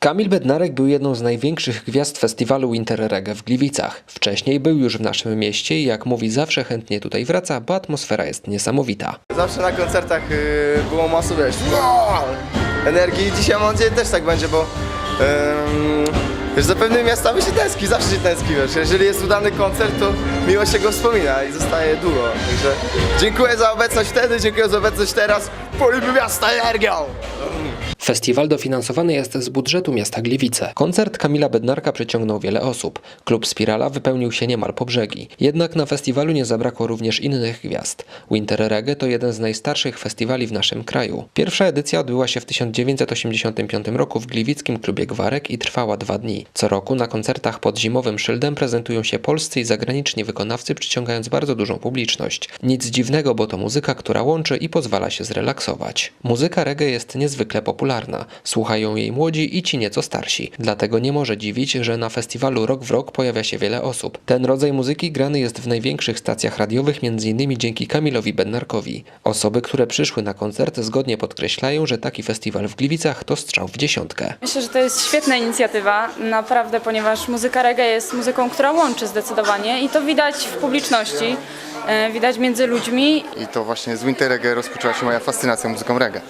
Kamil Bednarek był jedną z największych gwiazd festiwalu Winter Reggae w Gliwicach. Wcześniej był już w naszym mieście i jak mówi zawsze chętnie tutaj wraca, bo atmosfera jest niesamowita. Zawsze na koncertach y, było masło, wiesz, wow, energii. Dzisiaj mam nadzieję też tak będzie, bo wiesz, za pewnymi miastami się tęskni, zawsze się tęskni, wiesz. Jeżeli jest udany koncert, to miło się go wspomina i zostaje długo. Także dziękuję za obecność wtedy, dziękuję za obecność teraz. Polimy miasta energią! Festiwal dofinansowany jest z budżetu miasta Gliwice. Koncert Kamila Bednarka przyciągnął wiele osób. Klub Spirala wypełnił się niemal po brzegi. Jednak na festiwalu nie zabrakło również innych gwiazd. Winter Reggae to jeden z najstarszych festiwali w naszym kraju. Pierwsza edycja odbyła się w 1985 roku w gliwickim klubie Gwarek i trwała dwa dni. Co roku na koncertach pod zimowym szyldem prezentują się polscy i zagraniczni wykonawcy, przyciągając bardzo dużą publiczność. Nic dziwnego, bo to muzyka, która łączy i pozwala się zrelaksować. Muzyka reggae jest niezwykle popularna. Słuchają jej młodzi i ci nieco starsi. Dlatego nie może dziwić, że na festiwalu Rok w Rok pojawia się wiele osób. Ten rodzaj muzyki grany jest w największych stacjach radiowych, m.in. dzięki Kamilowi Bednarkowi. Osoby, które przyszły na koncert zgodnie podkreślają, że taki festiwal w Gliwicach to strzał w dziesiątkę. Myślę, że to jest świetna inicjatywa, naprawdę, ponieważ muzyka reggae jest muzyką, która łączy zdecydowanie i to widać w publiczności, e, widać między ludźmi I to właśnie z Winter Reggae rozpoczęła się moja fascynacja muzyką reggae.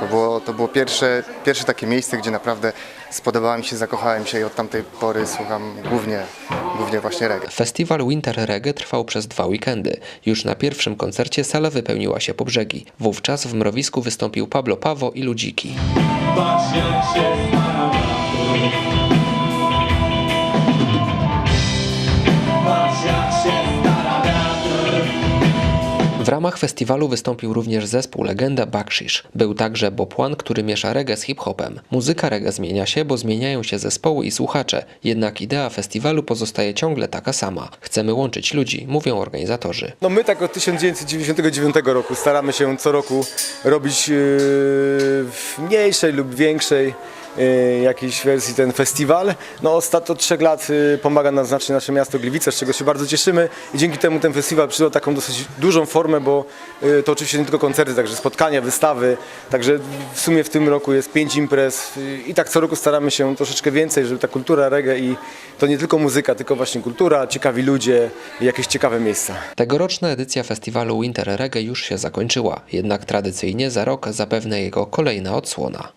To było, to było pierwsze, pierwsze takie miejsce, gdzie naprawdę spodobała mi się, zakochałem się i od tamtej pory słucham głównie, głównie właśnie reggae. Festiwal Winter Reggae trwał przez dwa weekendy. Już na pierwszym koncercie sala wypełniła się po brzegi. Wówczas w mrowisku wystąpił Pablo Pawo i Ludziki. Ramach festiwalu wystąpił również zespół Legenda Bakshish. Był także Bob One, który miesza reggae z hip-hopem. Muzyka reggae zmienia się, bo zmieniają się zespoły i słuchacze. Jednak idea festiwalu pozostaje ciągle taka sama. Chcemy łączyć ludzi, mówią organizatorzy. No my tak od 1999 roku staramy się co roku robić yy, w mniejszej lub większej jakiejś wersji ten festiwal. No ostatnio od trzech lat yy, pomaga nam znacznie nasze miasto Gliwice, z czego się bardzo cieszymy i dzięki temu ten festiwal przyjął taką dosyć dużą formę, bo yy, to oczywiście nie tylko koncerty, także spotkania, wystawy, także w sumie w tym roku jest pięć imprez i tak co roku staramy się troszeczkę więcej, żeby ta kultura reggae i to nie tylko muzyka, tylko właśnie kultura, ciekawi ludzie i jakieś ciekawe miejsca. Tegoroczna edycja festiwalu Winter Reggae już się zakończyła, jednak tradycyjnie za rok zapewne jego kolejna odsłona.